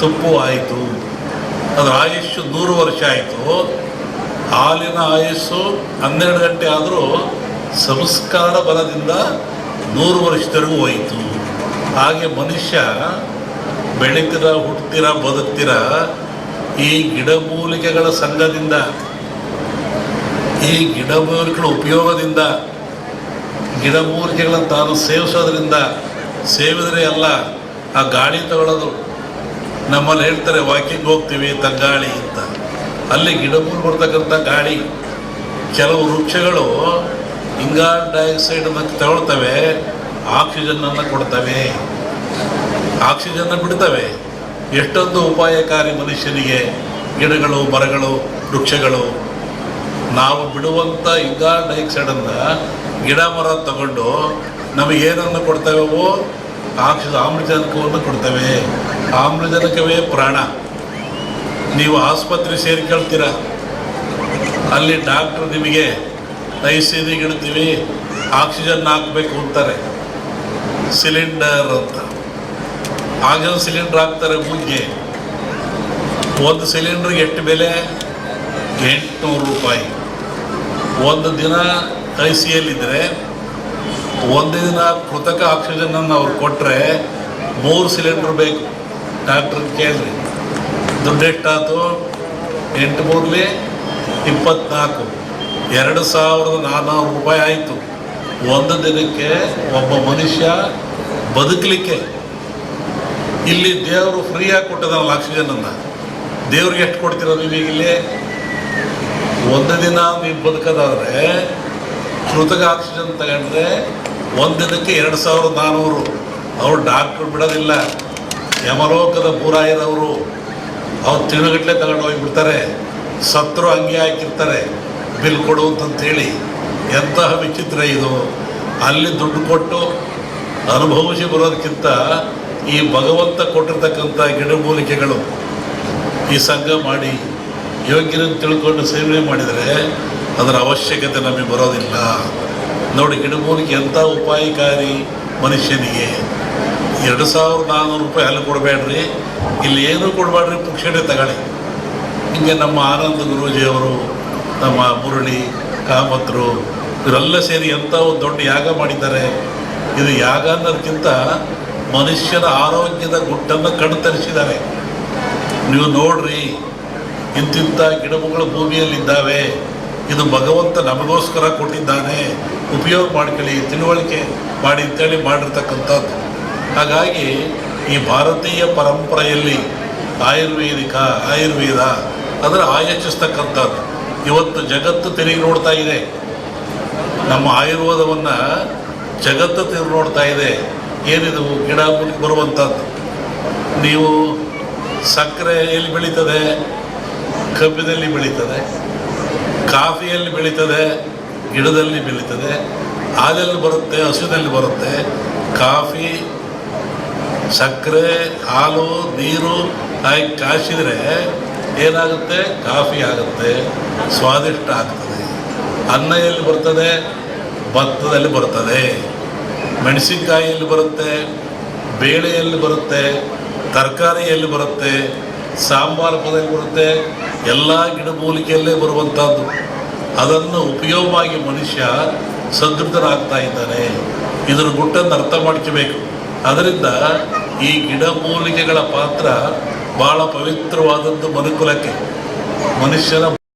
ತುಪ್ಪು ಆಯಿತು. ಅದರ ಆಯುಷ್ಯು ನೂರು ವರ್ಷ ಆಯಿತು. ಹಾಲಿನ ಆಯುಸ್ಸು ಹನ್ನೆರಡು ಗಂಟೆ ಆದರೂ ಸಂಸ್ಕಾರ ಬಲದಿಂದ ನೂರು ವರ್ಷದವರೆಗೂ ಹೋಯಿತು. ಹಾಗೆ ಮನುಷ್ಯ ಬೆಳೀತೀರ, ಹುಟ್ತಿರ, ಬದುಕ್ತೀರ ಈ ಗಿಡಮೂಲಿಕೆಗಳ ಸಂಘದಿಂದ, ಈ ಗಿಡಮೂಲಿಕೆಗಳ ಉಪಯೋಗದಿಂದ ಗಿಡಮೂಲಿಕೆಗಳನ್ನು ತಾನು ಸೇವಿಸೋದ್ರಿಂದ ಸೇವಿದರೆ ಅಲ್ಲ, ಆ ಗಾಳಿ ತಗೊಳ್ಳೋದು ನಮ್ಮಲ್ಲಿ ಹೇಳ್ತಾರೆ ವಾಕಿಂಗ್ ಹೋಗ್ತೀವಿ ತಂಗಾಳಿ ಅಂತ. ಅಲ್ಲಿ ಗಿಡಗಳು ಬರ್ತಕ್ಕಂಥ ಗಾಳಿ. ಕೆಲವು ವೃಕ್ಷಗಳು ಇಂಗಾಲ್ ಡೈಆಕ್ಸೈಡನ್ನು ತಗೊಳ್ತವೆ ಆಕ್ಸಿಜನ್ನನ್ನು ಕೊಡ್ತವೆ. ಆಕ್ಸಿಜನ್ನ ಬಿಡ್ತವೆ. ಎಷ್ಟೊಂದು ಉಪಾಯಕಾರಿ ಮನುಷ್ಯನಿಗೆ ಗಿಡಗಳು, ಮರಗಳು, ವೃಕ್ಷಗಳು. ನಾವು ಬಿಡುವಂಥ ಇಂಗಾಲ್ ಡೈಆಕ್ಸೈಡನ್ನು ಗಿಡ, ಮರ ತಗೊಂಡು ನಮಗೇನನ್ನು ಕೊಡ್ತವೆವೋ ಆಕ್ಸಿಜನ್ ಆಮ್ಲಜನಕವನ್ನು ಕೊಡ್ತವೆ. ಆಮ್ಲಜನಕವೇ ಪ್ರಾಣ. ನೀವು ಆಸ್ಪತ್ರೆ ಸೇರಿಕೊಳ್ತೀರ. ಅಲ್ಲಿ ಡಾಕ್ಟ್ರು ನಿಮಗೆ ಇಡ್ತೀವಿ ಆಕ್ಸಿಜನ್ ಹಾಕಬೇಕು ಅಂತಾರೆ. ಸಿಲಿಂಡರ್ ಅಂತ. ಆಕ್ಸಿಜನ್ ಸಿಲಿಂಡರ್ ಹಾಕ್ತಾರೆ ಮುಂಜೆ ಒಂದು ಸಿಲಿಂಡ್ರಿಗೆ ಎಷ್ಟು ಬೆಲೆ? ಎಂಟುನೂರು ರೂಪಾಯಿ. ಒಂದು ದಿನ ಐ ಸಿ ಇದ್ದರೆ ಒಂದು ದಿನ ಕೃತಕ ಆಕ್ಸಿಜನನ್ನು ಅವ್ರು ಕೊಟ್ಟರೆ ಮೂರು ಸಿಲಿಂಡ್ರ್ ಬೇಕು. ಡಾಕ್ಟ್ರ್ ಕೇಳ್ರಿ. ದುಡ್ಡು ಎಷ್ಟಾಯ್ತು? ಎಂಟು ಮೂರಲಿ ಇಪ್ಪತ್ನಾಲ್ಕು. ಎರಡು ಸಾವಿರದ ನಾನ್ನೂರು ರೂಪಾಯಿ ಆಯಿತು. ಒಂದು ದಿನಕ್ಕೆ ಒಬ್ಬ ಮನುಷ್ಯ ಬದುಕಲಿಕ್ಕೆ. ಇಲ್ಲಿ ದೇವರು ಫ್ರೀಯಾಗಿ ಕೊಟ್ಟಿದ್ದಾನಲ್ಲ ಆಕ್ಸಿಜನನ್ನು. ದೇವ್ರಿಗೆ ಎಷ್ಟು ಕೊಡ್ತೀರ ನೀವು ಇಲ್ಲಿ? ಒಂದು ದಿನ ನೀವು ಬದುಕೋದಾದರೆ ಕೃತಕ ಆಕ್ಸಿಜನ್ ತಗೊಂಡ್ರೆ ಒಂದು ದಿನಕ್ಕೆ ಎರಡು ಸಾವಿರದ ನಾನ್ನೂರು ಅವ್ರು ಡಾಕ್ಟ್ರು ಬಿಡೋದಿಲ್ಲ. ಯಮಲೋಕದ ಪೂರಾಯರವರು ಅವ್ರು ತಿಂಗಳಗಟ್ಟಲೆ ತಗೊಂಡು ಹೋಗಿಬಿಡ್ತಾರೆ. ಸತ್ರು ಹಂಗೆ ಹಾಕಿರ್ತಾರೆ. ಬಿಲ್ ಕೊಡು ಅಂತಂತೇಳಿ ಎಂತಹ ವಿಚಿತ್ರ ಇದು. ಅಲ್ಲಿ ದುಡ್ಡು ಕೊಟ್ಟು ಅನುಭವಿಸಿ ಬರೋದಕ್ಕಿಂತ ಈ ಭಗವಂತ ಕೊಟ್ಟಿರ್ತಕ್ಕಂಥ ಗಿಡಮೂಲಿಕೆಗಳು ಈ ಸಂಘ ಮಾಡಿ ಯೋಗ್ಯರನ್ನು ತಿಳ್ಕೊಂಡು ಸೇವನೆ ಮಾಡಿದರೆ ಅದರ ಅವಶ್ಯಕತೆ ನಮಗೆ ಬರೋದಿಲ್ಲ. ನೋಡಿ ಗಿಡಮೂಲಿಕೆ ಎಂಥ ಉಪಾಯಕಾರಿ ಮನುಷ್ಯನಿಗೆ. ಎರಡು ಸಾವಿರದ ನಾನ್ನೂರು ರೂಪಾಯಿ ಅಲ್ಲಿ ಕೊಡಬೇಡ್ರಿ. ಇಲ್ಲಿ ಏನೂ ಕೊಡಬೇಡ್ರಿ ಪುಕ್ಷಣೆ ತಗೊಳ್ಳಿ. ಹಿಂಗೆ ನಮ್ಮ ಆನಂದ ಗುರೂಜಿಯವರು ನಮ್ಮ ಮುರಳಿ, ಕಾಮತ್ರು, ಇವರೆಲ್ಲ ಸೇರಿ ಎಂಥ ಒಂದು ದೊಡ್ಡ ಯಾಗ ಮಾಡಿದ್ದಾರೆ. ಇದು ಯಾಗ ಅನ್ನೋದಕ್ಕಿಂತ ಮನುಷ್ಯನ ಆರೋಗ್ಯದ ಗುಟ್ಟನ್ನು ಕಣ್ತರಿಸಿದ್ದಾರೆ. ನೀವು ನೋಡ್ರಿ, ಇಂತಿಂಥ ಗಿಡಮಗಳು ಭೂಮಿಯಲ್ಲಿದ್ದಾವೆ. ಇದು ಭಗವಂತ ನಮಗೋಸ್ಕರ ಕೊಟ್ಟಿದ್ದಾನೆ. ಉಪಯೋಗ ಮಾಡ್ಕೊಳ್ಳಿ, ತಿಳುವಳಿಕೆ ಮಾಡಿ ಅಂತೇಳಿ ಮಾಡಿರ್ತಕ್ಕಂಥದ್ದು. ಹಾಗಾಗಿ ಈ ಭಾರತೀಯ ಪರಂಪರೆಯಲ್ಲಿ ಆಯುರ್ವೇದಿಕ, ಆಯುರ್ವೇದ, ಅಂದರೆ ಆಯೋಚಿಸ್ತಕ್ಕಂಥದ್ದು ಇವತ್ತು ಜಗತ್ತು ತಿರುಗಿ ನೋಡ್ತಾ ಇದೆ. ನಮ್ಮ ಆಯುರ್ವೇದವನ್ನು ಜಗತ್ತು ತಿರುಗಿ ನೋಡ್ತಾ ಇದೆ. ಏನಿದು? ಗಿಡ ಬರುವಂಥದ್ದು. ನೀವು ಸಕ್ಕರೆ ಎಲ್ಲಿ ಬೆಳೀತದೆ? ಕಬ್ಬಿನಲ್ಲಿ ಬೆಳೀತದೆ. ಕಾಫಿಯಲ್ಲಿ ಬೆಳೀತದೆ. ಗಿಡದಲ್ಲಿ ಬೆಳೀತದೆ. ಹಾಲಲ್ಲಿ ಬರುತ್ತೆ ಹಸುವಿನಲ್ಲಿ ಬರುತ್ತೆ. ಕಾಫಿ ಸಕ್ಕರೆ, ಹಾಲು, ನೀರು ಹಾಕಿ ಕಾಯಿಸಿದರೆ ಏನಾಗುತ್ತೆ? ಕಾಫಿ ಆಗುತ್ತೆ. ಸ್ವಾದಿಷ್ಟ ಆಗ್ತದೆ. ಅನ್ನ ಎಲ್ಲಿ ಬರ್ತದೆ? ಭತ್ತದಲ್ಲಿ ಬರ್ತದೆ. ಮೆಣಸಿನಕಾಯಿಯಲ್ಲಿ ಬರುತ್ತೆ? ಬೇಳೆಯಲ್ಲಿ ಬರುತ್ತೆ? ತರಕಾರಿಯಲ್ಲಿ ಬರುತ್ತೆ? ಸಾಂಬಾರು ಪದದಲ್ಲಿ ಬರುತ್ತೆ. ಎಲ್ಲ ಗಿಡಮೂಲಿಕೆಯಲ್ಲೇ ಬರುವಂಥದ್ದು ಅದನ್ನು ಉಪಯೋಗವಾಗಿ ಮನುಷ್ಯ ಸದೃಢನಾಗ್ತಾ ಇದ್ದಾನೆ. ಇದರ ಗುಟ್ಟನ್ನು ಅರ್ಥ ಮಾಡ್ಕೋಬೇಕು. ಅದರಿಂದ ಈ ಗಿಡಮೂಲಿಕೆಗಳ ಪಾತ್ರ ಬಹಳ ಪವಿತ್ರವಾದದ್ದು ಮನುಕುಲಕ್ಕೆ. ಮನುಷ್ಯನ